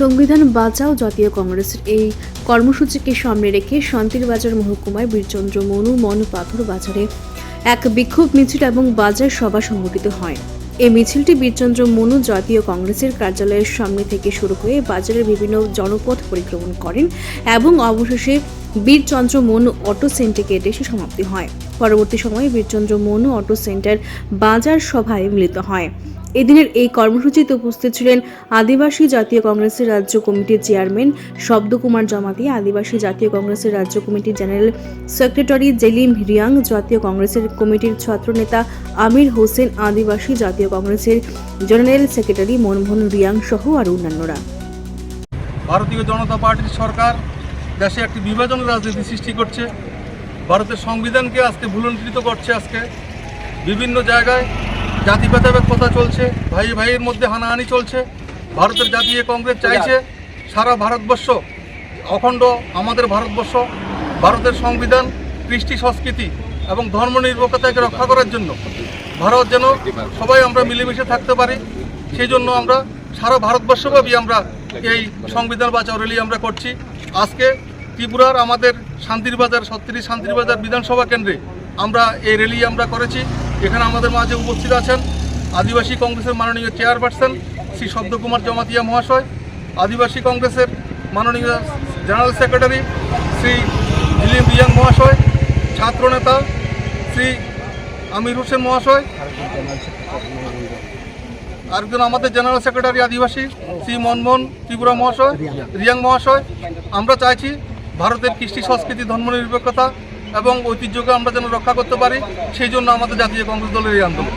সংবিধান বাঁচাও জাতীয় কংগ্রেসের এই কর্মসূচিকে সামনে রেখে শান্তির বাজার মহকুমায় বীরচন্দ্র মনু মন পাথর বাজারে এক বিক্ষোভ মিছিল এবং বাজার সভা সংগঠিত হয়। এই মিছিলটি বীরচন্দ্র মনু জাতীয় কংগ্রেসের কার্যালয়ের সামনে থেকে শুরু হয়ে বাজারের বিভিন্ন জনপথ পরিক্রমণ করেন এবং অবশেষে বীরচন্দ্র মনু অটো সিন্ডিকেট এসে সমাপ্তি হয়। পরবর্তী সময়ে বীরচন্দ্র মনু অটো সেন্টার বাজার সভায় মিলিত হয়। এদিনের এই কর্মসূচিতে উপস্থিত ছিলেন আদিবাসী জাতীয় কংগ্রেসের রাজ্য কমিটির চেয়ারম্যান শব্দকুমার জমাতি আদিবাসী জাতীয় কংগ্রেসের রাজ্য কমিটির জেনারেল সেক্রেটারি জেলিম রিয়াং জাতীয় কংগ্রেসের কমিটির ছাত্রনেতা আমির হোসেন, আদিবাসী জাতীয় কংগ্রেসের জেনারেল সেক্রেটারি মনমোহন রিয়াং সহ আর অন্যান্যরা। ভারতীয় জনতা পার্টির সরকার দেশে একটি বিভাজনের রাজনীতি সৃষ্টি করছে। ভারতের সংবিধানকে আজকে ভুলণ্ঠিত করছে আজকে। বিভিন্ন জায়গায় জাতি ভেদাভেদ কথা চলছে, ভাই ভাইয়ের মধ্যে হানাহানি চলছে। ভারতের জাতীয় কংগ্রেস চাইছে, সারা ভারতবর্ষ, অখণ্ড আমাদের ভারতবর্ষ, ভারতের সংবিধান, কৃষ্টি সংস্কৃতি এবং ধর্মনিরপেক্ষতাকে রক্ষা করার জন্য। ভারত যেন সবাই আমরা মিলেমিশে থাকতে পারি, সেই জন্য আমরা সারা ভারতবর্ষব্যাপী আমরা এই সংবিধান বাঁচাও র্যালি আমরা করছি। আজকে ত্রিপুরার আমাদের শান্তির বাজার সত্তরি শান্তির বাজার বিধানসভা কেন্দ্রে আমরা এই র্যালি আমরা করেছি। এখানে আমাদের মাঝে উপস্থিত আছেন আদিবাসী কংগ্রেসের মাননীয় চেয়ারপারসন শ্রী শব্দকুমার জমাতিয়া মহাশয়, আদিবাসী কংগ্রেসের মাননীয় জেনারেল সেক্রেটারি শ্রী দিলীপ রিয়াং মহাশয়, ছাত্রনেতা শ্রী আমির হোসেন মহাশয় আরেকজন আমাদের জেনারেল সেক্রেটারি আদিবাসী শ্রী মনমোহন ত্রিপুরা মহাশয়, রিয়াং মহাশয়। আমরা চাইছি ভারতের কৃষ্টি সংস্কৃতি ধর্মনিরপেক্ষতা এবং ঐতিহ্যকে আমরা যেন রক্ষা করতে পারি, সেই জন্য আমাদের জাতীয় কংগ্রেস দলের এই আন্দোলন।